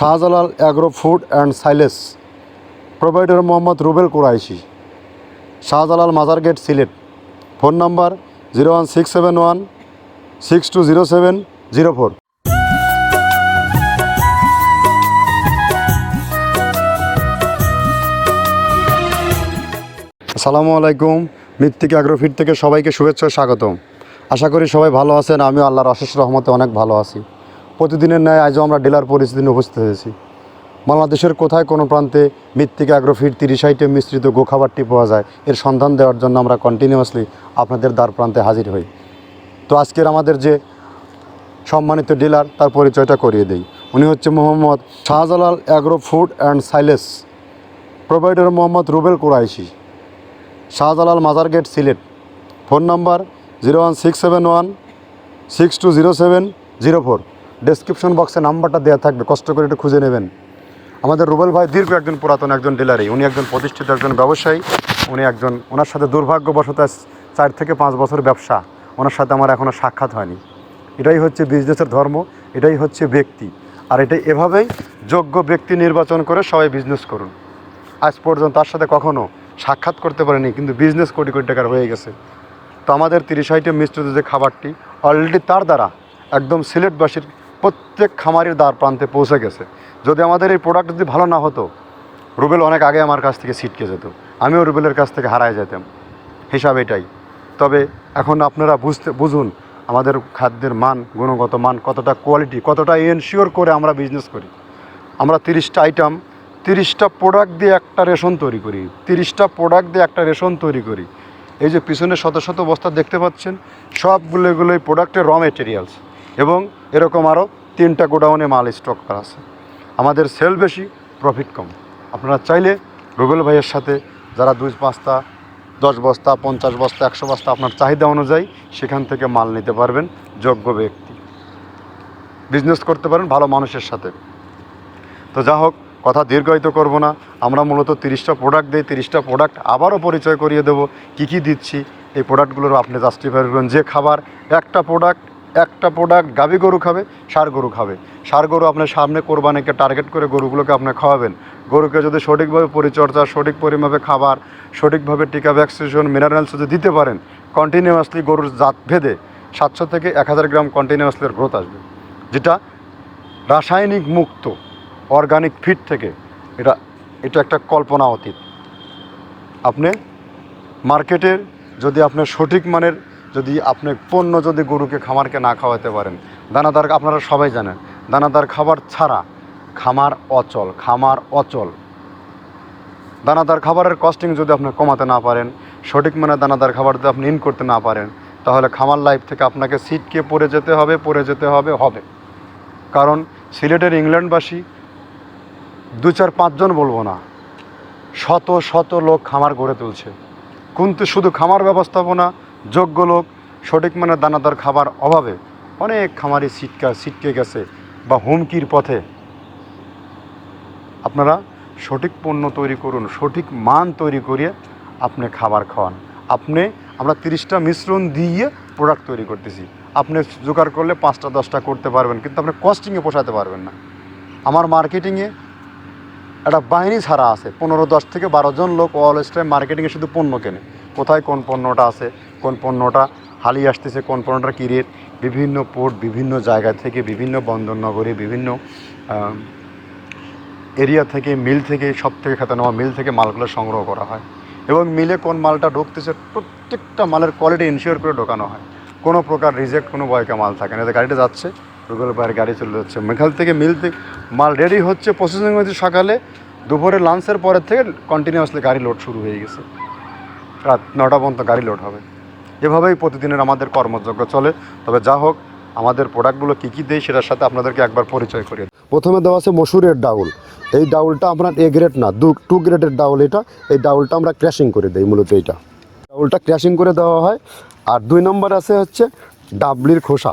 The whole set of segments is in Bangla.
Shahjalal agro food and silage provider Mohammad Rubel Kuraishi, Shahjalal Mazar gate Sylhet, phone number zero one six seven one six two zero seven zero four আসসালামু আলাইকুম, মৃত্তিক অ্যাগ্রোফিট থেকে সবাইকে শুভেচ্ছা স্বাগতম। আশা করি সবাই ভালো আছেন, আমিও আল্লাহর অশেষ রহমতে অনেক ভালো আছি। প্রতিদিনের ন্যায় আজও আমরা ডিলার পরিস্থিতি উপস্থিত হয়েছি। বাংলাদেশের কোথায় কোনো প্রান্তে মৃত্তিকা অ্যাগ্রোফিট তিরিশ আইটেম মিশ্রিত গোখাবারটি পাওয়া যায়, এর সন্ধান দেওয়ার জন্য আমরা কন্টিনিউয়াসলি আপনাদের দ্বার প্রান্তে হাজির হই। তো আজকের আমাদের যে সম্মানিত ডিলার, তার পরিচয়টা করিয়ে দেই। উনি হচ্ছে Mohammad Shahjalal agro food and silage, provider Mohammad Rubel Kuraishi, Shahjalal Mazar gate Sylhet, phone number zero one six seven one six two zero seven zero four. Description বক্সে নাম্বারটা দেওয়া থাকবে, কষ্ট করে একটু খুঁজে নেবেন। আমাদের রুবেল ভাই দীর্ঘ একজন পুরাতন একজন ডিলারই, উনি একজন প্রতিষ্ঠিত একজন ব্যবসায়ী, উনি একজন, ওনার সাথে দুর্ভাগ্যবশত চার থেকে পাঁচ বছর ব্যবসা, ওনার সাথে আমার এখনও সাক্ষাৎ হয়নি। এটাই হচ্ছে বিজনেসের ধর্ম, এটাই হচ্ছে ব্যক্তি। আর এটাই এভাবেই যোগ্য ব্যক্তি নির্বাচন করে সবাই বিজনেস করুন। আজ পর্যন্ত তার সাথে কখনও সাক্ষাৎ করতে পারেনি, কিন্তু বিজনেস কোটি কোটি টাকার হয়ে গেছে। তো আমাদের তিরিশ আইটেম মিশ্রিত যে খাবারটি অলরেডি তার দ্বারা একদম সিলেটবাসীর প্রত্যেক খামারের দ্বার প্রান্তে পৌঁছে গেছে। যদি আমাদের এই প্রোডাক্ট যদি ভালো না হতো, রুবেল অনেক আগে আমার কাছ থেকে ছিটকে যেত। আমিও রুবেলের কাছ থেকে হারায় যেতাম। হিসাব এটাই। তবে এখন আপনারা বুঝতে, বুঝুন, আমাদের খাদ্যের মান, গুণগত মান কতটা কোয়ালিটি কতটা এনশিওর করে আমরা বিজনেস করি। আমরা তিরিশটা আইটেম তিরিশটা প্রোডাক্ট দিয়ে একটা রেশন তৈরি করি। তিরিশটা প্রোডাক্ট দিয়ে একটা রেশন তৈরি করি। এই যে পিছনে শত শত বস্তা দেখতে পাচ্ছেন, সবগুলো এগুলোই প্রোডাক্টের র মেটেরিয়ালস এবং এরকম আরও তিনটা গোডাউনে মাল স্টক করা আছে। আমাদের সেল বেশি প্রফিট কম। আপনারা চাইলে রুবেল ভাইয়ের সাথে যারা দুই পাঁচটা দশ বস্তা, পঞ্চাশ বস্তা, একশো বস্তা আপনার চাহিদা অনুযায়ী সেখান থেকে মাল নিতে পারবেন যোগ্য ব্যক্তি। বিজনেস করতে পারেন ভালো মানুষের সাথে। তো যা হোক, কথা দীর্ঘায়িত করব না। আমরা মূলত তিরিশটা প্রোডাক্ট দিই, তিরিশটা প্রোডাক্ট আবারও পরিচয় করিয়ে দেবো, কী কী দিচ্ছি, এই প্রোডাক্টগুলোর আপনি জাস্টিফাই করবেন। যে খাবার, একটা প্রোডাক্ট একটা প্রোডাক্ট গাভী গরু খাবে সার গরু খাবে। সার গরু আপনার সামনে কোরবানিকে টার্গেট করে গরুগুলোকে আপনি খাওয়াবেন। গরুকে যদি সঠিকভাবে পরিচর্যা, সঠিক পরিমাপে খাবার, সঠিকভাবে টিকা ভ্যাকসিনেশন মিনারেলস যদি দিতে পারেন কন্টিনিউয়াসলি গরুর জাত ভেদে সাতশো থেকে এক হাজার গ্রাম কন্টিনিউয়াসলি গ্রোথ আসবে। যেটা রাসায়নিক মুক্ত অর্গানিক ফিড থেকে এটা এটা একটা কল্পনা অতীত। আপনি মার্কেটের যদি আপনার সঠিক মানের যদি আপনি পণ্য যদি গরুকে খামারকে না খাওয়াতে পারেন দানাদার আপনারা সবাই জানেন, দানাদার খাবার ছাড়া খামার অচল খামার অচল। দানাদার খাবারের কস্টিং যদি আপনি কমাতে না পারেন, সঠিক মানে দানাদার খাবার যদি আপনি ইন করতে না পারেন, তাহলে খামার লাইফ থেকে আপনাকে সিটকে পড়ে যেতে হবে, পড়ে যেতে হবে হবে। কারণ সিলেটের ইংল্যান্ডবাসী দু চার পাঁচজন বলব না, শত শত লোক খামার গড়ে তুলছে। কিন্তু শুধু খামার ব্যবস্থাপনা যোগ্য লোক, সঠিক মানের দানাদার খাবার অভাবে অনেক খামারি সিটকা সিটকে গেছে বা হুমকির পথে। আপনারা সঠিক পণ্য তৈরি করুন, সঠিক মান তৈরি করিয়ে আপনি খাবার খাওয়ান। আপনি, আমরা তিরিশটা মিশ্রণ দিয়ে প্রোডাক্ট তৈরি করতেছি। আপনি জোগাড় করলে পাঁচটা, দশটা করতে পারবেন, কিন্তু আপনি কস্টিংয়ে পোষাতে পারবেন না। আমার মার্কেটিংয়ে একটা বাহিনী ছাড়া আছে, পনেরো, দশ থেকে বারো জন লোক অলওয়েজ টাইম মার্কেটিংয়ে শুধু পণ্য কেনে। কোথায় কোন পণ্যটা আছে কোন পণ্যটা হালিয়ে আসতেছে, কোন পণ্যটা কী রেট বিভিন্ন পোর্ট বিভিন্ন জায়গা থেকে, বিভিন্ন বন্দরনগরে, বিভিন্ন এরিয়া থেকে মিল থেকে সব থেকে খ্যাতনামা মিল থেকে মালগুলো সংগ্রহ করা হয়। এবং মিলে কোন মালটা ঢুকতেছে, প্রত্যেকটা মালের কোয়ালিটি ইনশিওর করে ঢোকানো হয়। কোনো প্রকার রিজেক্ট কোনো বয়কা মাল থাকে না। গাড়িটা যাচ্ছে রুগেল বাইরে গাড়ি চলে যাচ্ছে। মেঘাল থেকে মিল থেকে মাল রেডি হচ্ছে প্রসেসিং হচ্ছে সকালে, দুপুরে লাঞ্চের পরের থেকে কন্টিনিউয়াসলি গাড়ি লোড শুরু হয়ে গেছে। রাত নটা পর্যন্ত গাড়ি লোড হবে। এভাবেই প্রতিদিনের আমাদের কর্মযজ্ঞ চলে। তবে যা হোক, আমাদের প্রোডাক্টগুলো কী কী দেয় সেটার সাথে আপনাদেরকে একবার পরিচয় করিয়ে প্রথমে দেওয়া আছে মসুরের ডাউল। এই ডাউলটা আপনার এ গ্রেড না, দু টু গ্রেডের ডাউল এটা। এই ডাউলটা আমরা ক্র্যাশিং করে দিই মূলত এইটা। ডাউলটা ক্র্যাশিং করে দেওয়া হয়। আর দুই নম্বর আছে হচ্ছে ডাবলির খোসা।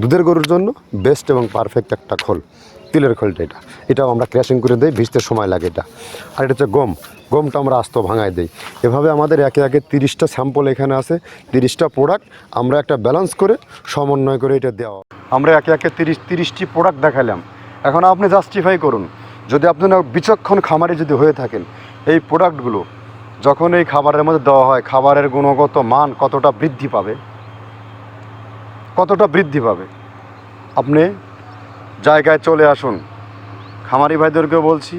দুধের গরুর জন্য বেস্ট এবং পারফেক্ট একটা খোল, তিলের খোলটা এটা। এটাও আমরা ক্র্যাশিং করে দিই, ভিজতে সময় লাগে এটা। আর এটা হচ্ছে গম। গমটা আমরা আস্ত ভাঙায় দিই। এভাবে আমাদের একে একে তিরিশটা স্যাম্পল এখানে আছে, তিরিশটা প্রোডাক্ট আমরা একটা ব্যালেন্স করে সমন্বয় করে এটা দেওয়া। আমরা একে একে তিরিশ তিরিশটি প্রোডাক্ট দেখালাম। এখন আপনি জাস্টিফাই করুন, যদি আপনার বিচক্ষণ খামারে যদি হয়ে থাকেন, এই প্রোডাক্টগুলো যখন এই খাবারের মধ্যে দেওয়া হয়, খাবারের গুণগত মান কতটা বৃদ্ধি পাবে? কতটা বৃদ্ধি পাবে? আপনি জায়গায় চলে আসুন। খামারি ভাইদেরকেও বলছি,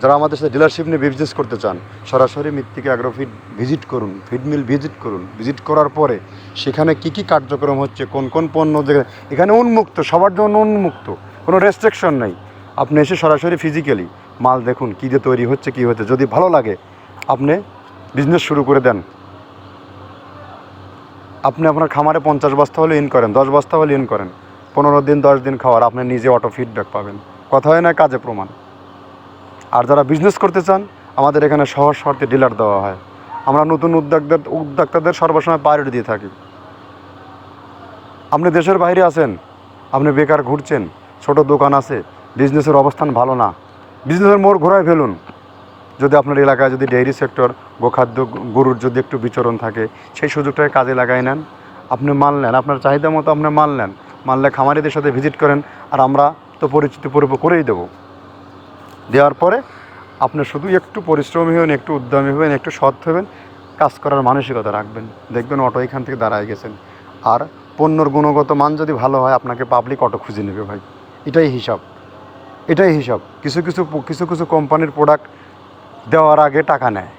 যারা আমাদের সাথে ডিলারশিপ নিয়ে বিজনেস করতে চান, সরাসরি মৃত্তিকা অ্যাগ্রোফিড ভিজিট করুন ফিডমিল ভিজিট করুন। ভিজিট করার পরে সেখানে কি কি কার্যক্রম হচ্ছে, কোন কোন পণ্য এখানে উন্মুক্ত, সবার জন্য উন্মুক্ত, কোনো রেস্ট্রিকশন নেই। আপনি এসে সরাসরি ফিজিক্যালি মাল দেখুন, কী দিয়ে তৈরি হচ্ছে, কী হচ্ছে। যদি ভালো লাগে, আপনি বিজনেস শুরু করে দেন। আপনি আপনার খামারে পঞ্চাশ বস্তা হলে ইন করেন, দশ বস্তা হলে ইন করেন। পনেরো দিন, দশ দিন খাওয়ার, আপনি নিজে অটো ফিডব্যাক পাবেন। কথা হয় না, কাজে প্রমাণ। আর যারা বিজনেস করতে চান, আমাদের এখানে সহজ শর্তে ডিলার দেওয়া হয়। আমরা নতুন উদ্যোক্তাদের উদ্যোক্তাদের সর্বসময় প্রায়োরিটি দিয়ে থাকি। আপনি দেশের বাইরে আছেন, আপনি বেকার ঘুরছেন, ছোট দোকান আছে বিজনেসের অবস্থান ভালো না। বিজনেসের মোড় ঘোরায় ফেলুন। যদি আপনার এলাকায় যদি ডেইরি সেক্টর গোখাদ্য, গরুর যদি একটু বিচরণ থাকে, সেই সুযোগটাকে কাজে লাগাই নেন। আপনি মাল নেন, আপনার চাহিদা মতো আপনি মাল নেন। মানলে খামারিদের সাথে ভিজিট করেন, আর আমরা তো পরিচিত পূর্ব করেই দেবো। দেওয়ার পরে আপনি শুধু একটু পরিশ্রমী হবেন, একটু উদ্যমী হবেন, একটু সৎ হবেন, কাজ করার মানসিকতা রাখবেন। দেখবেন অটো এখান থেকে দাঁড়ায় গেছেন। আর পণ্যর গুণগত মান যদি ভালো হয়, আপনাকে পাবলিক অটো খুঁজে নেবে ভাই। এটাই হিসাব। এটাই হিসাব। কিছু কিছু কিছু কিছু কোম্পানির প্রোডাক্ট দেওয়ার আগে টাকা নেয়।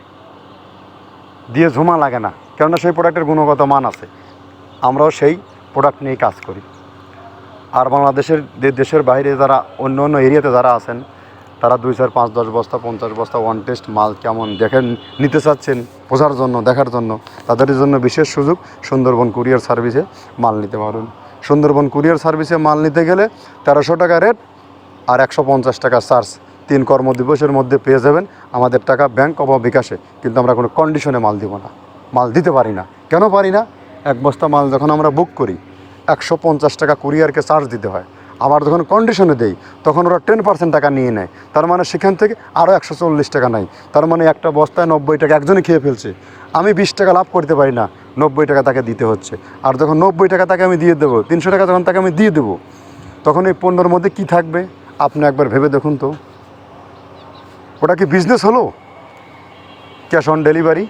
দিয়ে ঝুমা লাগে না, কেননা সেই প্রোডাক্টের গুণগত মান আছে। আমরাও সেই প্রোডাক্ট নিয়েই কাজ করি। আর বাংলাদেশের দেশের বাইরে যারা, অন্য অন্য এরিয়াতে যারা আছেন, তারা দুই চার পাঁচ দশ বস্তা, পঞ্চাশ বস্তা ওয়ান টেস্ট মাল কেমন দেখেন, নিতে চাচ্ছেন, বোঝার জন্য, দেখার জন্য, তাদের জন্য বিশেষ সুযোগ সুন্দরবন কুরিয়ার সার্ভিসে মাল নিতে পারুন। সুন্দরবন কুরিয়ার সার্ভিসে মাল নিতে গেলে তেরোশো টাকা রেট আর একশো পঞ্চাশ টাকা চার্জ তিন কর্মদিবসের মধ্যে পেয়ে যাবেন আমাদের টাকা ব্যাংক অথবা বিকাশে। কিন্তু আমরা কোনো কন্ডিশনে মাল দিব না। মাল দিতে পারি না। কেন পারি না? এক বস্তা মাল যখন আমরা বুক করি, একশো পঞ্চাশ টাকা কুরিয়ারকে চার্জ দিতে হয়। আবার যখন কন্ডিশনে দেই, তখন ওরা টেন পার্সেন্ট টাকা নিয়ে নেয়। তার মানে সেখান থেকে আরও একশো চল্লিশ টাকা নেয়। তার মানে একটা বস্তায় নব্বই টাকা একজনই খেয়ে ফেলছে। আমি বিশ টাকা লাভ করতে পারি না। নব্বই টাকা তাকে দিতে হচ্ছে। আর যখন নব্বই টাকা তাকে আমি দিয়ে দেবো, তিনশো টাকা যখন তাকে আমি দিয়ে দেবো, তখন এই পণ্যর মধ্যে কি থাকবে? আপনি একবার ভেবে দেখুন তো। ওটা কি বিজনেস হলো? ক্যাশ অন ডেলিভারি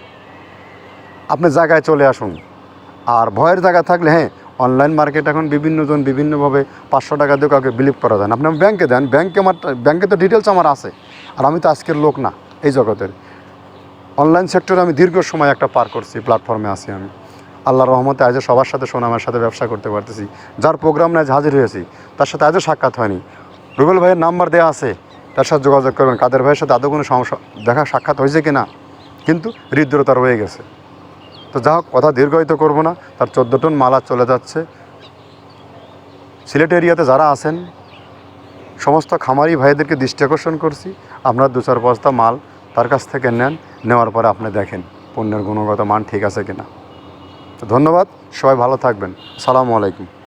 আপনি জায়গায় চলে আসুন। আর ভয়ের জায়গা থাকলে হ্যাঁ অনলাইন মার্কেট এখন বিভিন্নজন বিভিন্নভাবে পাঁচশো টাকা দিয়ে কাউকে বিলিভ করা যায় না। আপনি ব্যাংকে দেন ব্যাংকে আমার ব্যাংকে তো ডিটেলস আমার আছে। আর আমি তো আজকের লোক না এই জগতের। অনলাইন সেক্টরে আমি দীর্ঘ সময় একটা পার করছি প্ল্যাটফর্মে আছি আমি। আল্লাহর রহমতে আজও সবার সাথে সোনামের সাথে ব্যবসা করতে পারতেছি। যার প্রোগ্রাম আজ হাজির হয়েছি, তার সাথে আজও সাক্ষাৎ হয়নি। রুবেল ভাইয়ের নাম্বার দেওয়া আছে। তার সাথে যোগাযোগ করবেন। কাদের ভাইয়ের সাথে আদৌ কোনো সমস্যা, দেখা সাক্ষাৎ হয়েছে কি না কিন্তু হৃদ্রতা রয়ে গেছে। তো যা হোক কথা দীর্ঘায়িত করব না। তার চোদ্দ টন মালা চলে যাচ্ছে। সিলেট এরিয়াতে যারা আছেন, সমস্ত খামারি ভাইদেরকে দৃষ্টি আকর্ষণ করছি। আপনারা দু চার বস্তা মাল তার কাছ থেকে নেন, নেওয়ার পরে আপনি দেখেন পণ্যের গুণগত মান ঠিক আছে কিনা। তো ধন্যবাদ, সবাই ভালো থাকবেন। সালামু আলাইকুম।